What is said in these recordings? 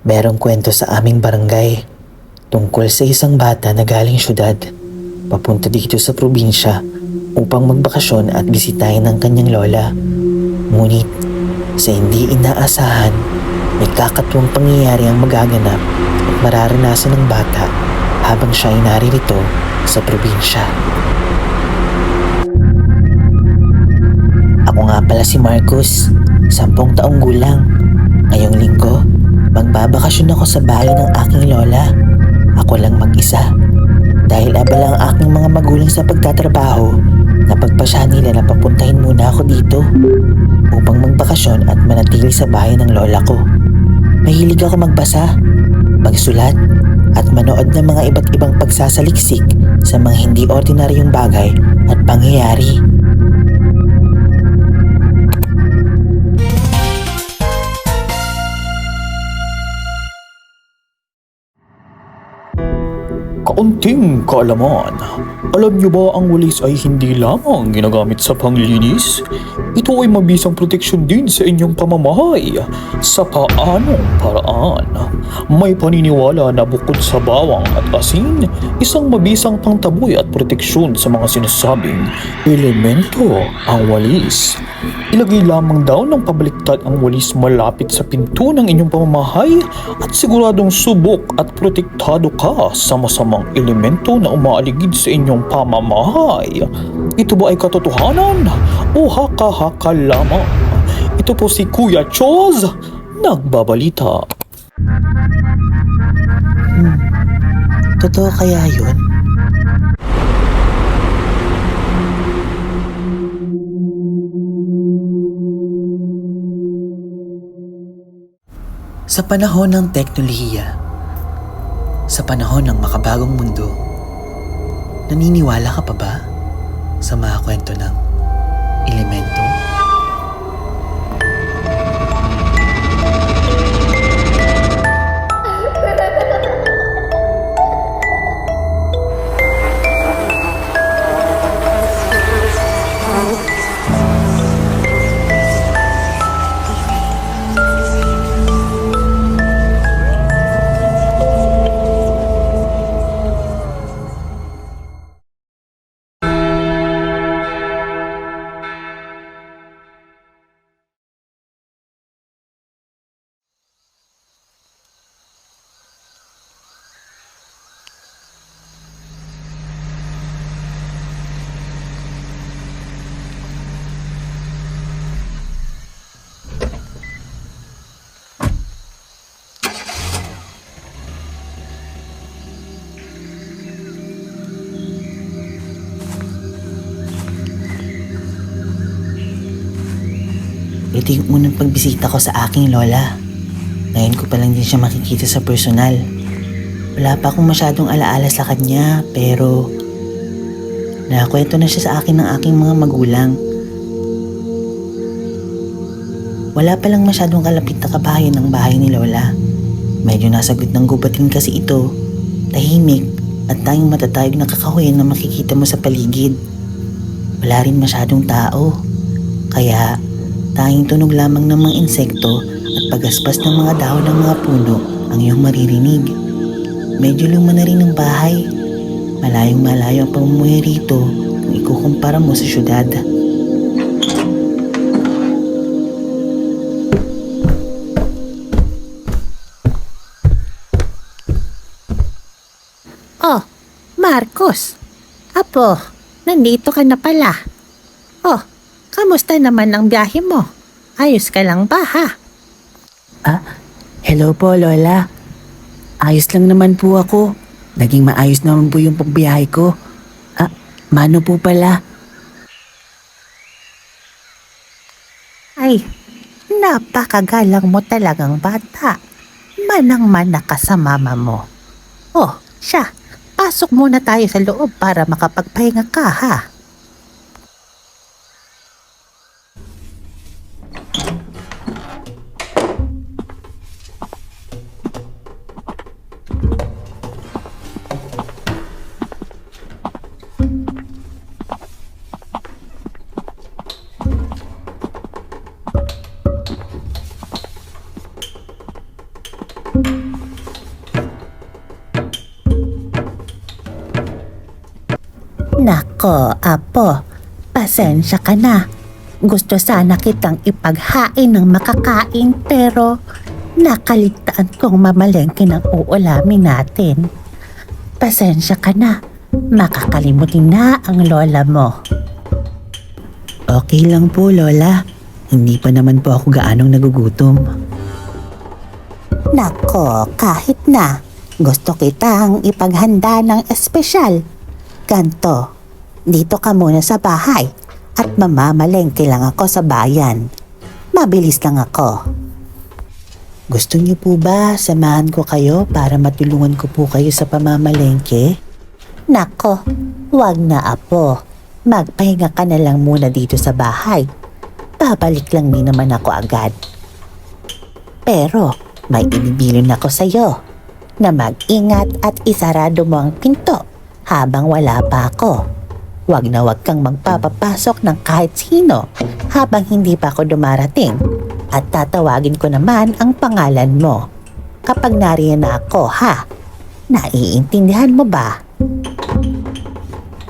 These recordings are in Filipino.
Merong kwento sa aming barangay tungkol sa isang bata na galing syudad papunta dito sa probinsya upang magbakasyon at bisitahin ang kanyang lola. Ngunit sa hindi inaasahan, may kakatuwang pangyayari ang magaganap at mararanasan ng bata habang siya ay naririto sa probinsya. Ako nga pala si Marcus, sampung taong gulang. Ngayong linggo, magbabakasyon ako sa bahay ng aking lola. Ako lang mag-isa. Dahil abala ang aking mga magulang sa pagtatrabaho, napagpasya nila na papuntahin muna ako dito upang magbakasyon at manatili sa bahay ng lola ko. Mahilig ako magbasa, magsulat, at manood ng mga iba't ibang pagsasaliksik sa mga hindi ordinaryong bagay at pangyayari. Kaunting kaalaman. Alam niyo ba ang walis ay hindi lamang ginagamit sa panglinis? Ito ay mabisang proteksyon din sa inyong pamamahay. Sa paanong paraan? May paniniwala na bukod sa bawang at asin, isang mabisang pangtaboy at proteksyon sa mga sinasabing elemento ang walis. Ilagay lamang daw ng pabaliktad ang walis malapit sa pinto ng inyong pamamahay at siguradong subok at protektado ka sa masamang elemento na umaaligid sa inyong pamamahay. Ito ba ay katotohanan o haka-haka lamang? Ito po si Kuya Choz, nagbabalita. Totoo kaya yun? Sa panahon ng teknolohiya, sa panahon ng makabagong mundo, naniniwala ka pa ba sa mga kwento ng elemento? Ito yung unang pagbisita ko sa aking lola. Ngayon ko pa lang din siya makikita sa personal. Wala pa akong masyadong alaala sa kanya pero nakakwento na siya sa akin ng aking mga magulang. Wala pa lang masyadong kalapit na kabahayan ng bahay ni Lola. Medyo nasa ng gubatin kasi ito. Tahimik at tayong matatayog na kakahuyan na makikita mo sa paligid. Wala rin masyadong tao. Kaya tanging tunog lamang ng mga insekto at pagaspas ng mga dahon ng mga puno ang iyong maririnig. Medyo luma na rin ang bahay. Malayong malayo ang pamumuhay rito kung ikukumpara mo sa syudad. Oh, Marcos. Apo, nandito ka na pala. Oh, kamusta naman ang biyahe mo? Ayos ka lang ba ha? Ah, hello po Lola. Ayos lang naman po ako. Naging maayos naman po yung pagbiyahe ko. Ah, mano po pala. Ay, napakagalang mo talagang bata. Manang-mana ka sa mama mo. Oh, siya, pasok muna tayo sa loob para makapagpahinga ka ha. Nako, Apo, pasensya ka na. Gusto sana kitang ipaghain ng makakain pero nakaligtaan kong mamalengke ng uulamin natin. Pasensya ka na. Makakalimutin na ang lola mo. Okay lang po, Lola. Hindi pa naman po ako gaanong nagugutom. Nako, kahit na. Gusto kitang ipaghanda ng espesyal. Ganto, dito ka muna sa bahay at mamamalengke lang ako sa bayan. Mabilis lang ako. Gusto niyo po ba samahan ko kayo para matulungan ko po kayo sa pamamalengke? Nako, wag na apo. Magpahinga ka na lang muna dito sa bahay. Babalik lang din naman ako agad. Pero may ibibilin ako sa'yo na mag-ingat at isarado mo ang pinto habang wala pa ako. Wag na wag kang magpapapasok ng kahit sino habang hindi pa ako dumarating at tatawagin ko naman ang pangalan mo. Kapag nariyan na ako ha, naiintindihan mo ba?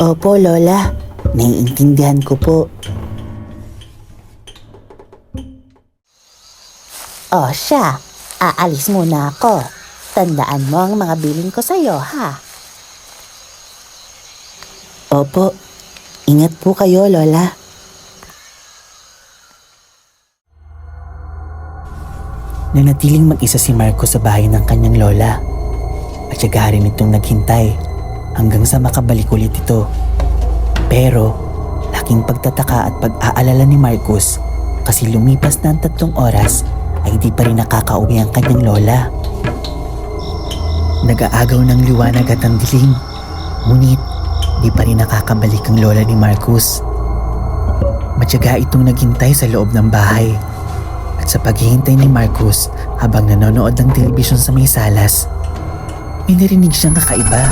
Opo, Lola. Naiintindihan ko po. O siya, aalis muna ako. Tandaan mo ang mga bilin ko sa'yo, ha? Opo. Ingat po kayo, Lola. Nanatiling mag-isa si Marco sa bahay ng kanyang lola. At siya rin itong naghintay hanggang sa makabalik ulit ito. Pero, laking pagtataka at pag-aalala ni Marcos kasi lumipas na ang tatlong oras ay di pa rin nakakauwi ang kanyang lola. Nag-aagaw ng liwanag at ang dilim. Ngunit, di pa rin nakakabalik ang lola ni Marcus. Matyaga itong naghintay sa loob ng bahay. At sa paghihintay ni Marcus habang nanonood ng telebisyon sa may salas, may narinig siyang kakaiba.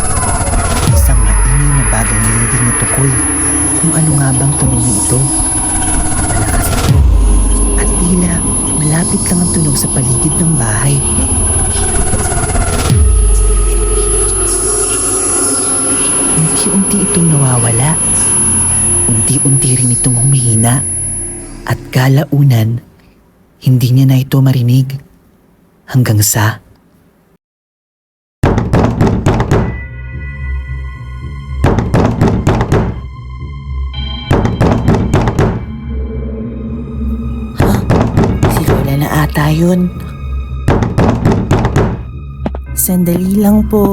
Isang maingay na hindi na tukoy. Kung ano nga bang tunog ito. Malakas ito. At tila malapit lang ang tunog sa paligid ng bahay. Unti-unti itong nawawala. Unti-unti rin itong humihina. At kalaunan, hindi niya na ito marinig. Hanggang sa... Ata yun. Sandali lang po.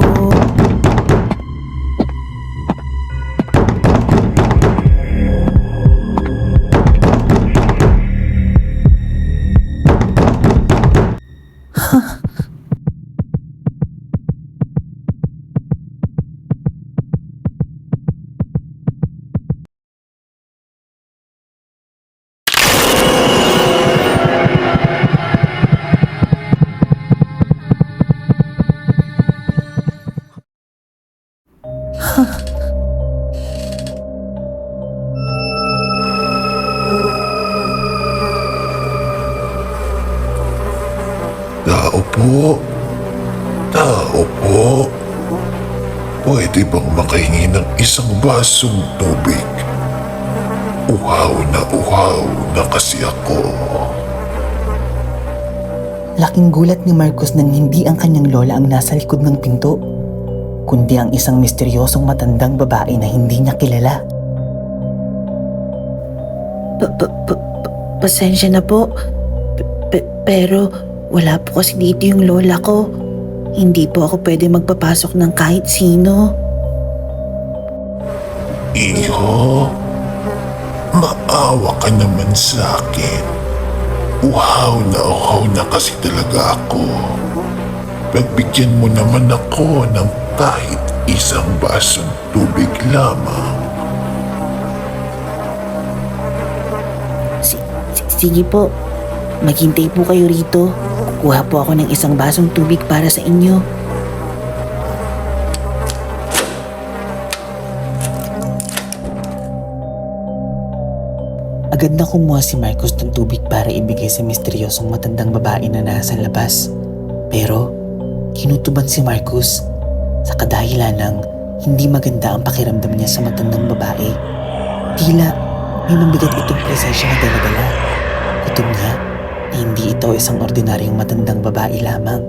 Isang basong tubig? Uhaw na uhaw na kasi ako. Laking gulat ni Marcos nang hindi ang kanyang lola ang nasa likod ng pinto, kundi ang isang misteryosong matandang babae na hindi niya kilala. Pa- pa- pa- pa- pasensya na po, P- pero wala po kasi dito yung lola ko. Hindi po ako pwede magpapasok ng kahit sino. Iho, maawa ka naman sa akin. Uhaw na uhaw na kasi talaga ako. Pagbigyan mo naman ako ng kahit isang basong tubig lamang. Si- si- sige po, maghintay po kayo rito. Kukuha po ako ng isang basong tubig para sa inyo. Agad na kumuha si Marcos ng tubig para ibigay sa misteryosong matandang babae na nasa labas. Pero, kinutuban si Marcos sa kadahilan ng Hindi maganda ang pakiramdam niya sa matandang babae. Tila may mabigat itong presensya na daladala. Kutob niya na hindi ito isang ordinaryong matandang babae lamang.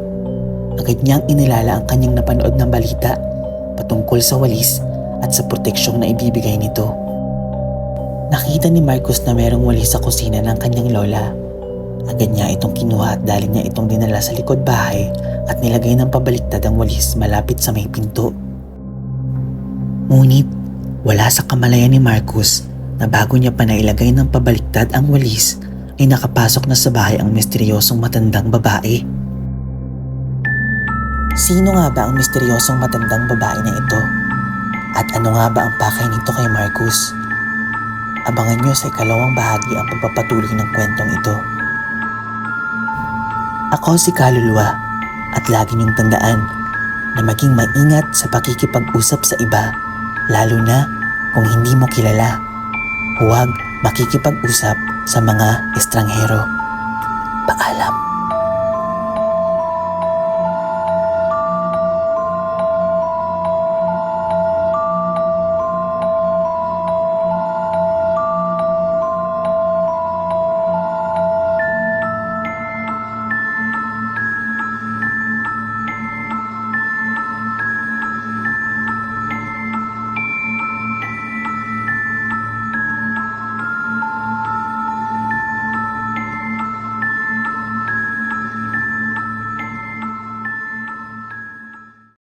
Agad niyang inilala ang kanyang napanood ng balita patungkol sa walis at sa proteksyong na ibibigay nito. Nakita ni Marcus na merong walis sa kusina ng kanyang lola. Agad niya itong kinuha at dali niya itong dinala sa likod bahay at nilagay ng pabaliktad ang walis malapit sa may pinto. Ngunit wala sa kamalayan ni Marcus na bago niya pa nailagay ng pabaliktad ang walis ay nakapasok na sa bahay ang misteryosong matandang babae. Sino nga ba ang misteryosong matandang babae na ito? At ano nga ba ang pakay nito kay Marcus? Abangan niyo sa ikalawang bahagi ang pagpapatuloy ng kwentong ito. Ako si Kaluluwa at lagi niyong tandaan na maging maingat sa pakikipag-usap sa iba, lalo na kung hindi mo kilala. Huwag makikipag-usap sa mga estranghero. Paalam.